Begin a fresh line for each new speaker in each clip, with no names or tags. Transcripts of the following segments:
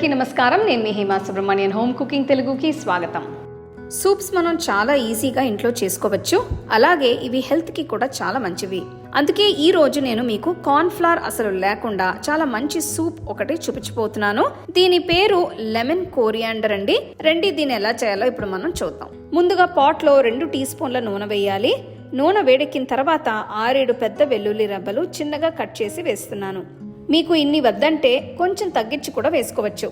అందరికీ నమస్కారం. నేను మీ హేమా సుబ్రహ్మణ్యన్. హోమ్ కుకింగ్ తెలుగుకి స్వాగతం.
సూప్స్ మనం చాలా ఈజీగా ఇంట్లో చేసుకోవచ్చు. అలాగే ఇవి హెల్త్కి కూడా చాలా మంచివి. అందుకే ఈ రోజు నేను మీకు కార్న్ ఫ్లవర్ అసలు లేకుండా చాలా మంచి సూప్ ఒకటి చూపించిపోతున్నాను దీని పేరు లెమన్ కోరియాండర్ అండి. రెండి దీన్ని ఎలా చేయాలో ఇప్పుడు మనం చూద్దాం. ముందుగా పాట్లో రెండు టీ స్పూన్ల నూనె వేయాలి. నూనె వేడెక్కిన తర్వాత ఆరేడు పెద్ద వెల్లుల్లి రెబ్బలు చిన్నగా కట్ చేసి వేస్తున్నాను. మీకు ఇన్ని వద్దంటే కొంచెం తగ్గించి కూడా వేసుకోవచ్చు.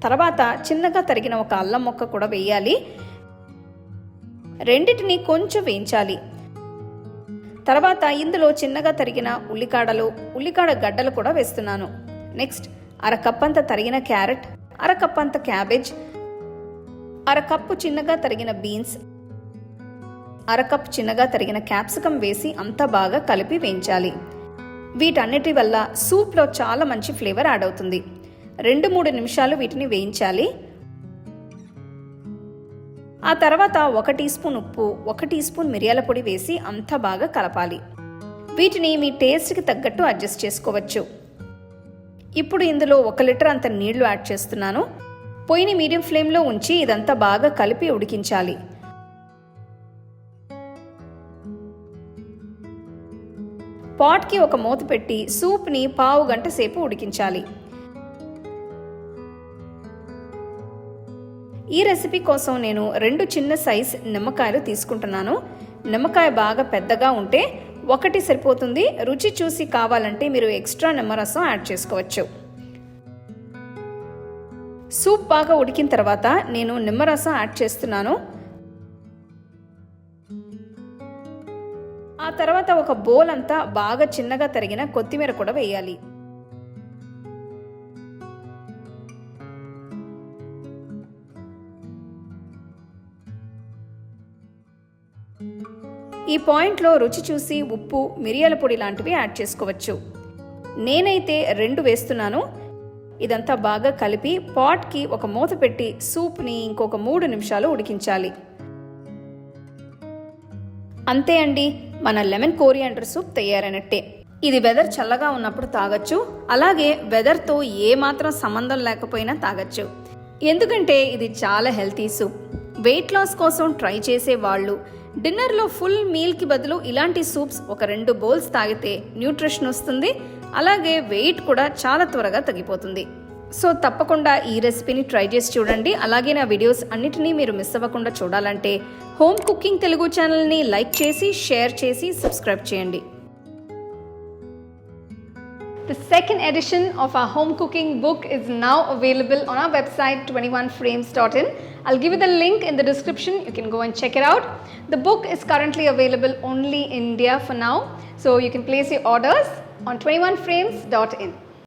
తర్వాత చిన్నగా తరిగిన ఒక అల్లం మొక్క కూడా వేయాలి. రెండిటిని కొంచెం వేయించాలి. తర్వాత ఇందులో చిన్నగా తరిగిన ఉల్లికాడలు ఉల్లికాడ గడ్డలు కూడా వేస్తున్నాను. నెక్స్ట్ అరకప్పంత తరిగిన క్యారెట్ అర కప్పంత క్యాబేజ్ అర కప్పు చిన్నగా తరిగిన బీన్స్ అర కప్ చిన్నగా తరిగిన క్యాప్సికం వేసి అంతా బాగా కలిపి వేయించాలి. వీటన్నిటి వల్ల సూప్లో చాలా మంచి ఫ్లేవర్ యాడ్ అవుతుంది. రెండు మూడు నిమిషాలు వీటిని వేయించాలి. ఆ తర్వాత ఒక టీ స్పూన్ ఉప్పు ఒక టీ స్పూన్ మిరియాల పొడి వేసి అంతా బాగా కలపాలి. వీటిని మీ టేస్ట్కి తగ్గట్టు అడ్జస్ట్ చేసుకోవచ్చు. ఇప్పుడు ఇందులో ఒక లీటర్ అంత నీళ్ళు యాడ్ చేస్తున్నాను. పొయ్యిని మీడియం ఫ్లేమ్లో ఉంచి ఇదంతా బాగా కలిపి ఉడికించాలి. పాట్కి ఒక మూత పెట్టి సూప్ని పావు గంట సేపు ఉడికించాలి. ఈ రెసిపీ కోసం నేను రెండు చిన్న సైజ్ నిమ్మకాయలు తీసుకుంటున్నాను. నిమ్మకాయ బాగా పెద్దగా ఉంటే ఒకటి సరిపోతుంది. రుచి చూసి కావాలంటే మీరు ఎక్స్ట్రా నిమ్మరసం యాడ్ చేసుకోవచ్చు. సూప్ బాగా ఉడికిన తర్వాత నేను నిమ్మరసం యాడ్ చేస్తున్నాను. ఆ తర్వాత ఒక బోల్ అంతా బాగా చిన్నగా తరిగిన కొత్తిమీర కూడా వేయాలి. ఈ పాయింట్లో రుచి చూసి ఉప్పు మిరియాల పొడి లాంటివి యాడ్ చేసుకోవచ్చు. నేనైతే రెండు వేస్తున్నాను. ఇదంతా బాగా కలిపి పాట్కి ఒక మూత పెట్టి సూప్ని ఇంకొక మూడు నిమిషాలు ఉడికించాలి. అంతే అండి. మన లెమన్ కోరియాండర్ సూప్ తయారైనట్టే. ఇది వెదర్ చల్లగా ఉన్నప్పుడు తాగొచ్చు అలాగే వెదర్తో ఏ మాత్రం సంబంధం లేకపోయినా తాగొచ్చు. ఎందుకంటే ఇది చాలా హెల్తీ సూప్. వెయిట్ లాస్ కోసం ట్రై చేసే వాళ్ళు డిన్నర్లో ఫుల్ మీల్కి బదులు ఇలాంటి సూప్స్ ఒక రెండు బౌల్స్ తాగితే న్యూట్రిషన్ వస్తుంది అలాగే వెయిట్ కూడా చాలా త్వరగా తగ్గిపోతుంది. సో తప్పకుండా ఈ రెసిపీని ట్రై చేసి చూడండి. అలాగే నా వీడియోస్ అన్నిటినీ మీరు మిస్ అవ్వకుండా చూడాలంటే హోమ్ కుకింగ్ తెలుగు ఛానల్ని లైక్ చేసి షేర్ చేసి సబ్స్క్రైబ్ చేయండి.
The second edition of a home cooking book is now available on a website twenty one frames dot in I'll give the link in the description you can go and check it the book is currently available only India for now so you can place you orders on twenty one frames dot in